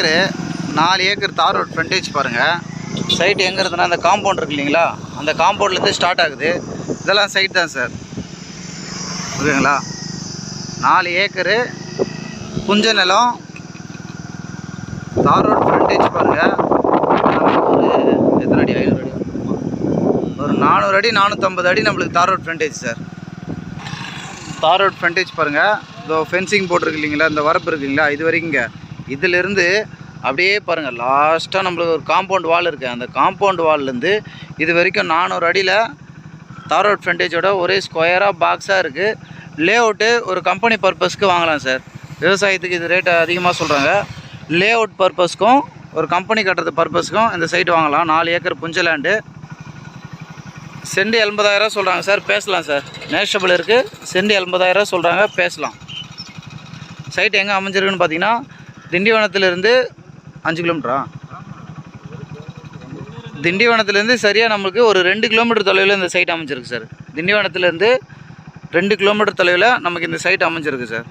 Acre நாலு acre தார் road frontage பாருங்கள் சைட் எங்கே இருக்குதுன்னா அந்த காம்பவுண்ட் இருக்கு இல்லைங்களா? அந்த காம்பவுண்ட்லேருந்து ஸ்டார்ட் ஆகுது. இதெல்லாம் சைட் தான் சார் ஓகேங்களா நாலு ஏக்கரு புஞ்ச நிலம் தார் ரோட் ஃப்ரண்டேஜ் பாருங்கள் ஒரு எத்தனை அடி ஐநூறு அடி ஒரு நானூறு அடி நானூற்றம்பது அடி நம்மளுக்கு tar road frontage sir tar road frontage பாருங்கள் இதோ ஃபென்சிங் போட்டிருக்கு இல்லைங்களா? இந்த வரப்பு இருக்குங்களா இது வரைக்குங்க இதிலிருந்து அப்படியே பாருங்கள் லாஸ்ட்டாக நம்மளுக்கு ஒரு காம்பவுண்ட் வால் இருக்குது அந்த காம்பவுண்ட் வால்லேருந்து இது வரைக்கும் நானூறு அடியில் தார் ரோட் ஃப்ரண்டேஜோட ஒரே ஸ்கொயராக பாக்ஸாக இருக்குது லே அவுட்டு ஒரு கம்பெனி பர்பஸ்க்கு வாங்கலாம் சார் விவசாயத்துக்கு இது ரேட்டு அதிகமாக சொல்கிறாங்க லே அவுட் பர்பஸ்க்கும் ஒரு கம்பெனி கட்டுறது பர்பஸ்க்கும் இந்த சைட் வாங்கலாம். நாலு ஏக்கர் புஞ்ச லேண்டு செண்டு எண்பதாயிரம் சொல்கிறாங்க சார் பேசலாம் சார் நேஷபிள் இருக்குது செண்டு எண்பதாயிரம் சொல்கிறாங்க பேசலாம். சைட் எங்கே அமைஞ்சிருக்குன்னு பார்த்தீங்கன்னா திண்டிவனத்துலேருந்து அஞ்சு கிலோமீட்டரா? திண்டிவனத்துலேருந்து சரியாக நம்மளுக்கு ஒரு ரெண்டு கிலோமீட்டர் தொலைவில் இந்த சைட் அமைஞ்சிருக்கு சார் திண்டிவனத்துலேருந்து ரெண்டு கிலோமீட்டர் தொலைவில் நமக்கு இந்த சைட் அமைஞ்சிருக்கு சார்